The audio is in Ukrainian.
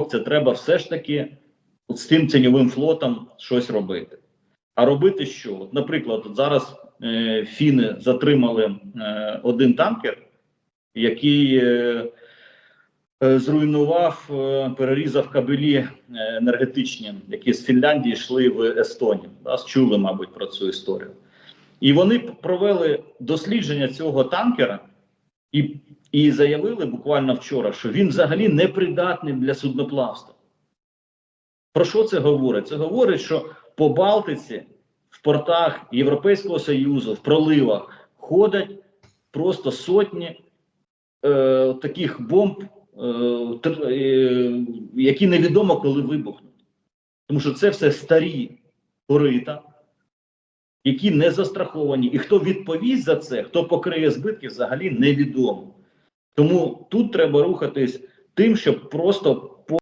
це треба все ж таки з цим тіньовим флотом щось робити. А робити що? Наприклад, зараз е, фіни затримали е, один танкер, який е, е, зруйнував, е, перерізав кабелі е, енергетичні, які з Фінляндії йшли в Естонію. Да, чули, мабуть, про цю історію. І вони провели дослідження цього танкера і, і заявили буквально вчора, що він взагалі не придатний для судноплавства. Про що це говорить? Це говорить, що по Балтиці, в портах Європейського Союзу, в проливах ходять просто сотні е, таких бомб, е, е, які невідомо коли вибухнуть. Тому що це все старі корита, які не застраховані. І хто відповість за це, хто покриє збитки, взагалі невідомо. Тому тут треба рухатись тим, щоб просто